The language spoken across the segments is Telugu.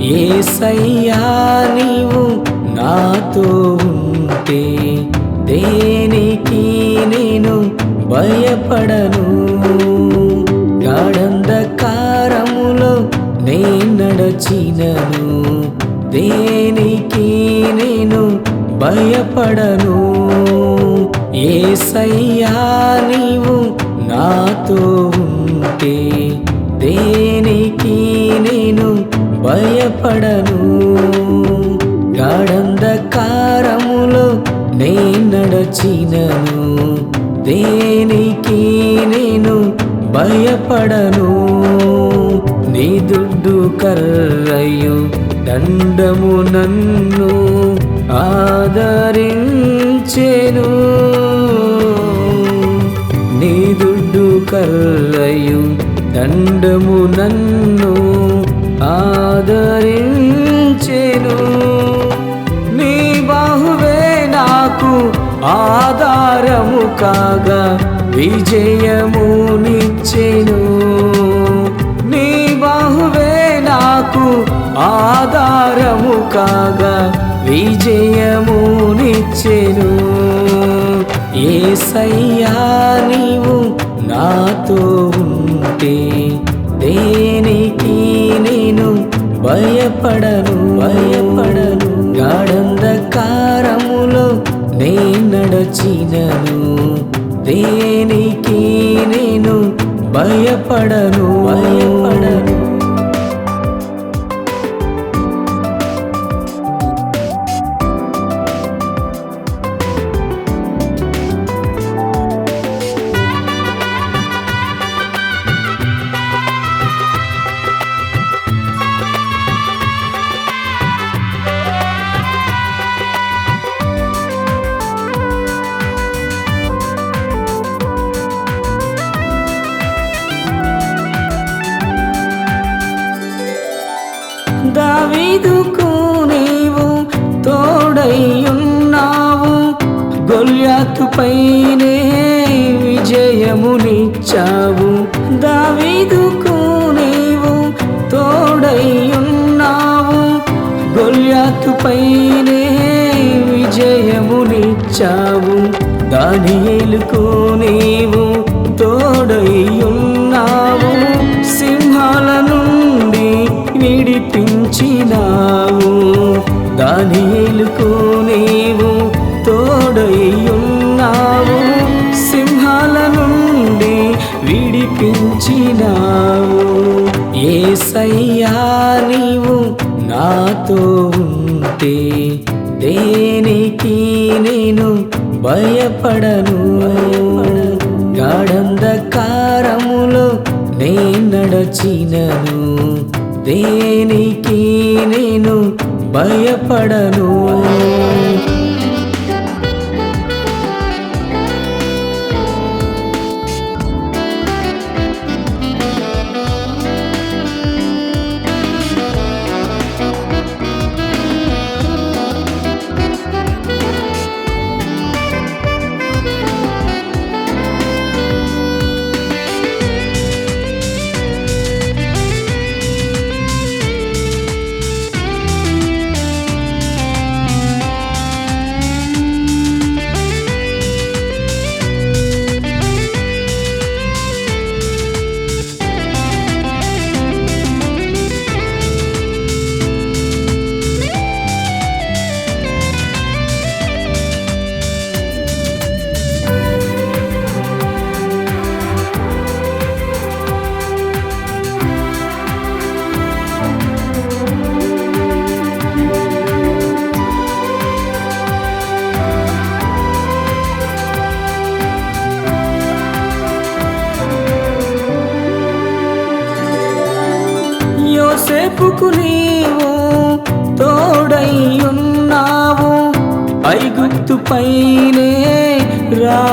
ఏసయ్యా నీవు నాతో ఉంటే దేనికి నేను భయపడను? గాఢంధకారములో నే నడచినను దేనికి నేను భయపడను? ఏసయ్యా నీవు నాతో ఉంటే దే భయపడను. గాఢంధకారములో నే నడచినను. దేనికి నేను భయపడను. నీ దుడ్డు కర్రయు దండము నన్ను ఆదరించెను. నీ దుడ్డు కర్రయు దండము నన్ను కాగా విజయము నిచ్చెను నీ బాహువే నాకు ఆధారము కాగా ఏ ఏసయ్యా నీవు నాతో ఉంటే దేనికి నేను భయపడను. భయపడను గాఢంధకారములో నడచినను దేనికి నేను భయపడను? భయపడ దావీదుకు నీవు తోడయ్యున్నావు. గొల్యాతుపైనే విజయమునిచ్చావు. దావీదుకు నీవు తోడయ్యున్నావు. గొల్యాతుపైనే విజయమునిచ్చావు. దానియలుకు నీవు ఉన్నావు. ఏసయ్యా నీవు నాతో ఉంటే దేనికి నేను భయపడను? గాఢంధకారములో నే నడచినను. దేనికి నేను భయపడను?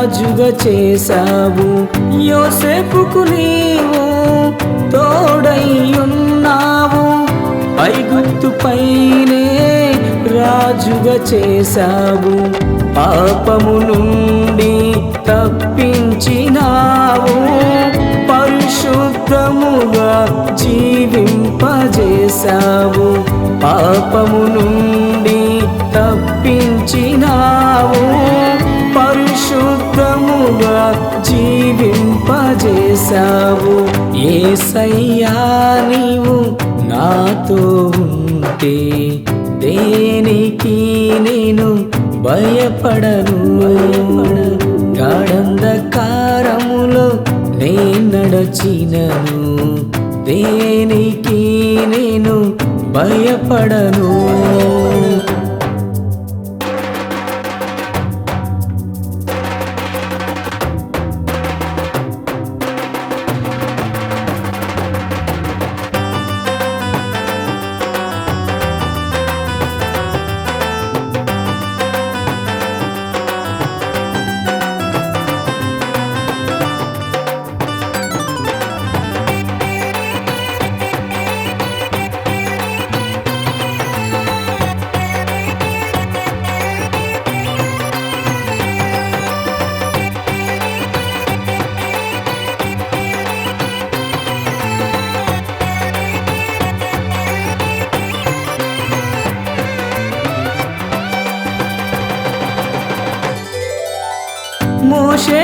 రాజుగా చేశావు. యోసేపుకు నీవు తోడయ్యున్నావు. ఐగుప్తు పైనే రాజుగా చేశావు. పాపము నుండి తప్పించినావు. పరిశుద్ధముగా జీవింపజేశావు. పాపము నుండి తప్పించినావు. గొప్పజేశావు ఏ సయ్యా నీవు నాతో ఉంటే దేనికి నేను భయపడను? గాఢంధకారములో నే నడచినను. దేనికి నేను భయపడను?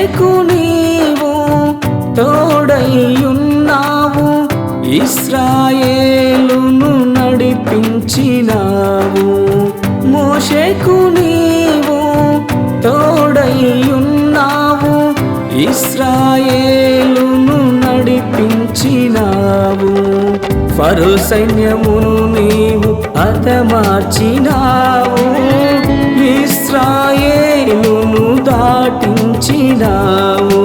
మోషకు నీవు తోడయ్యున్నావు. ఇస్రాయేలును నడిపించినావు. మోషకు నీవు తోడయ్యున్నావు. ఇస్రాయేలును నడిపించినావు. ఫరు సైన్యమును నీవు అతమార్చినావు ఇస్రాయేలును దాటించినావు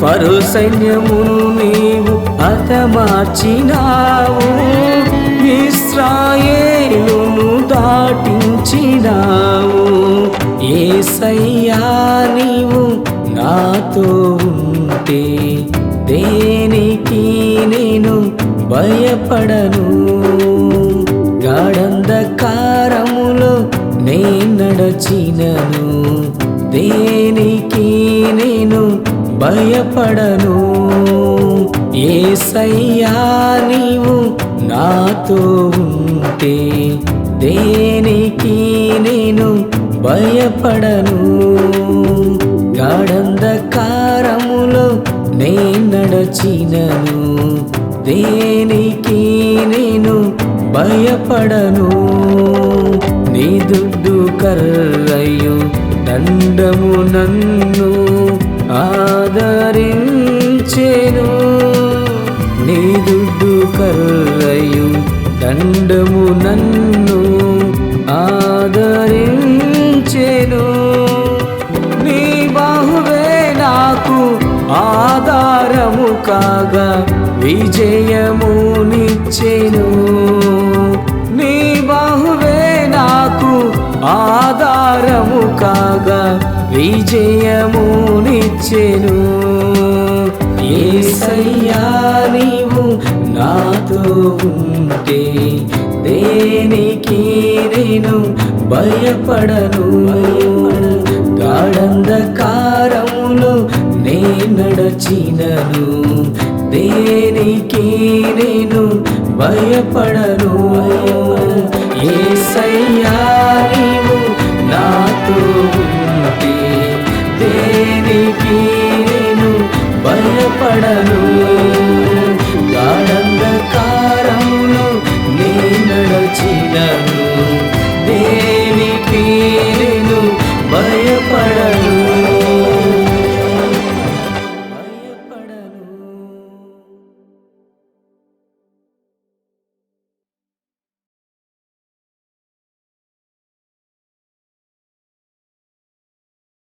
ఫరు సైన్యమును నీవు హతమార్చినావు. ఇస్రాయేలును దాటించినావు. ఏసయ్యా నీవు నాతో ఉంటే దేనికి నేను భయపడను? భయపడను. ఏసయ్యా నీవు నాతో ఉంటే దేనికి నేను భయపడను? గాఢంధకారములో నే నడచినను. దేనికి నేను భయపడను? నీ దుడ్డు కర్రయు దండము నన్ను ఆదరించెను. నీ దుడ్డు కర్రయు దండము నన్ను ఆదరించెను. నీ బాహువే నాకు ఆధారము కాగా విజయము నిచ్చెను నీ బాహువే నాకు ఆధారము కాగా విజయము నిచ్చెను ఏసయ్యా నీవు నాతో ఉంటే దేనికి నేను భయపడను? గాఢంధకారములో నే నడచినను. దేనికి నేను భయపడను? పడను.